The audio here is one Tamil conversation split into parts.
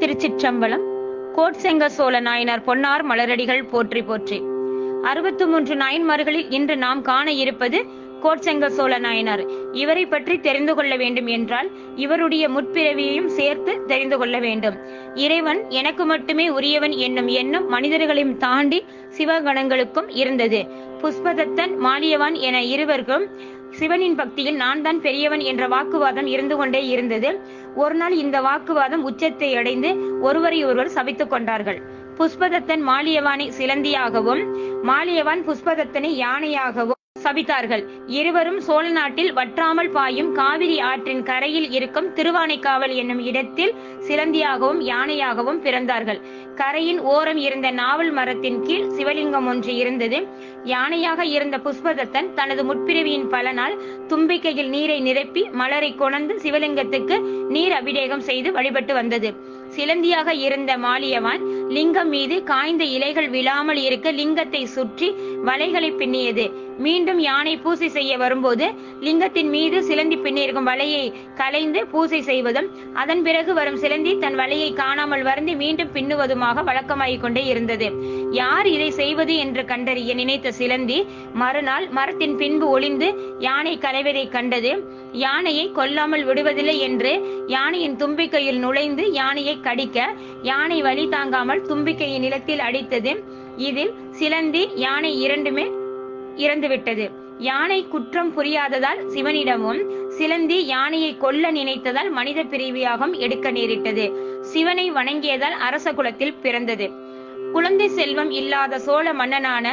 திருச்சிற்றம்பலம். கோட்செங்க சோழ நாயனார் பொன்னார் மலரடிகள் போற்றி போற்றி. அறுபத்து மூன்று நாயன்மார்களில் இன்று நாம் காண இருப்பது கோட்செங்க சோழ நாயனார். இவரை பற்றி தெரிந்து கொள்ள வேண்டும் என்றால் இவருடைய முற்பிறவியையும் சேர்த்து தெரிந்து கொள்ள வேண்டும். இறைவன் எனக்கு மட்டுமே உரியவன் என்னும் எண்ணம் மனிதர்களையும் தாண்டி சிவகணங்களுக்கும் இருந்தது. புஷ்பதத்தன் மாலியவான் என இருவருக்கும் சிவனின் பக்தியில் நான் தான் பெரியவன் என்ற வாக்குவாதம் இருந்து கொண்டே இருந்தது. ஒரு நாள் இந்த வாக்குவாதம் உச்சத்தை அடைந்து ஒருவரை ஒருவர் சபித்துக் கொண்டார்கள். புஷ்பதத்தன் மாலியவானை சிலந்தியாகவும் மாலியவான் புஷ்பதத்தனை யானையாகவும் சபித்தார்கள். இருவரும் சோழ நாட்டில் வற்றாமல் பாயும் காவிரி ஆற்றின் கரையில் இருக்கும் திருவானைக்காவல் என்னும் இடத்தில் சிலந்தியாகவும் யானையாகவும் பிறந்தார்கள். கரையின் ஓரம் இருந்த நாவல் மரத்தின் கீழ் சிவலிங்கம் ஒன்று இருந்தது. யானையாக இருந்த புஷ்பதத்தன் தனது முற்பிறவியின் பலனால் தும்பிக்கையில் நீரை நிரப்பி மலரை கொணர்ந்து சிவலிங்கத்துக்கு நீர் அபிடேகம் செய்து வழிபட்டு வந்தது. சிலந்தியாக இருந்த மாலியவான் லிங்கம் மீது காய்ந்த இலைகள் விழாமல் இருக்க லிங்கத்தை சுற்றி வலைகளை பின்னியது. மீண்டும் யானை பூசை செய்ய வரும்போது லிங்கத்தின் மீது சிலந்தி பின்னிருக்கும் வலையை கலைந்து பூசை செய்வதும் அதன் பிறகு வரும் சிலந்தி தன் வலையை காணாமல் வருந்தி மீண்டும் பின்னுவதுமாக வழக்கமாகிக் கொண்டே இருந்தது. யார் இதை செய்வது என்று கண்டறிய நினைத்த சிலந்தி மறுநாள் மரத்தின் பின்பு ஒளிந்து யானை கலைவதை கண்டது. யானையை கொல்லாமல் விடுவதில்லை என்று யானையின் தும்பிக்கையில் நுழைந்து யானையை கடிக்க யானை வழி தாங்காமல் தும்பிக்கையை நிலத்தில் அடித்தது. இதில் சிலந்தி யானை இரண்டுமே இறந்துவிட்டது. யானை குற்றம் புரியாததால் சிவனிடமும் சிலந்தி யானையை கொல்ல நினைத்ததால் மனித பிரிவியாகம் எடுக்க நேரிட்டது. சிவனை வணங்கியதால் அரச குலத்தில் பிறந்தது. குழந்தை செல்வம் இல்லாத சோழ மன்னனான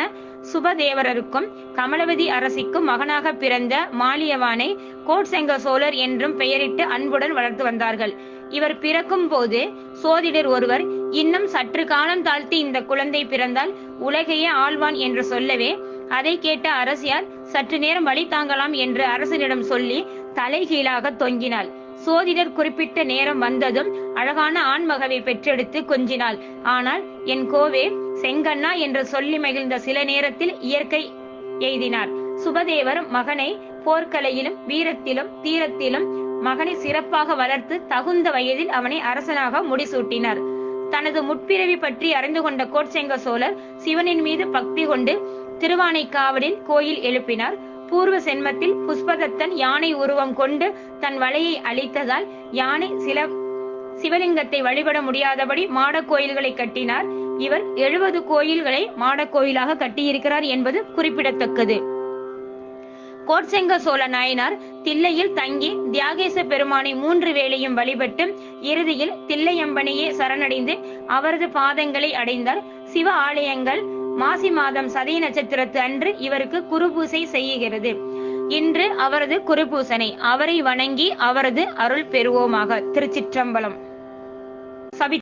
சுபதேவரருக்கும் கமலவதி அரசிக்கும் மகனாக பிறந்த மாலியவானை கோட்செங்க சோழர் என்றும் பெயரிட்டு அன்புடன் வளர்த்து வந்தார்கள். இவர் பிறக்கும் போது சோதிடர் ஒருவர் இன்னும் சற்று காலம் தாழ்த்தி இந்த குழந்தை பிறந்தால் உலகையே ஆழ்வான் என்று சொல்லவே அதை கேட்ட அரசியார் சற்று நேரம் வழி தாங்கலாம் என்று அரசனிடம் சொல்லி தலைகீழாக தொங்கினாள். சோதிடர் குறிப்பிட்ட நேரம் வந்ததும் அழகான ஆண்மகவை பெற்றெடுத்து கொஞ்சினாள். ஆனால் என் கோவே செங்கண்ணா என்று சொல்லி மகிழ்ந்த சில நேரத்தில் இயற்கை எய்தினார். சுபதேவர் மகனை போர்க்கலையிலும் வீரத்திலும் தீரத்திலும் மகனை சிறப்பாக வளர்த்து தகுந்த வயதில் அவனை அரசனாக முடிசூட்டினார். தனது முற்பிறவி பற்றி அறிந்து கொண்ட கோட்செங்க சோழர் சிவனின் மீது பக்தி கொண்டு திருவானைக்காவலில் கோயில் எழுப்பினார். பூர்வ சென்மத்தில் புஷ்பதத்தன் யானை உருவம் கொண்டு தன் வலையை அழித்ததால் யானை சில சிவலிங்கத்தை வழிபட முடியாதபடி மாட கோயில்களை கட்டினார். இவர் எழுபது கோயில்களை மாட கோயிலாக கட்டியிருக்கிறார் என்பது குறிப்பிடத்தக்கது. கோட்செங்க சோழ நாயனார் தில்லையில் தங்கி தியாகேச பெருமானை மூன்று வேளையும் வழிபட்டு இறுதியில் தில்லையம்பனையே சரணடைந்து அவரது பாதங்களை அடைந்தார். சிவ ஆலயங்கள் மாசி மாதம் சதய நட்சத்திரத்து அன்று இவருக்கு குருபூசை செய்கிறது. இன்று அவரது குருபூசனை. அவரை வணங்கி அவரது அருள் பெறுவோமாக. திருச்சிற்றம்பலம். சபி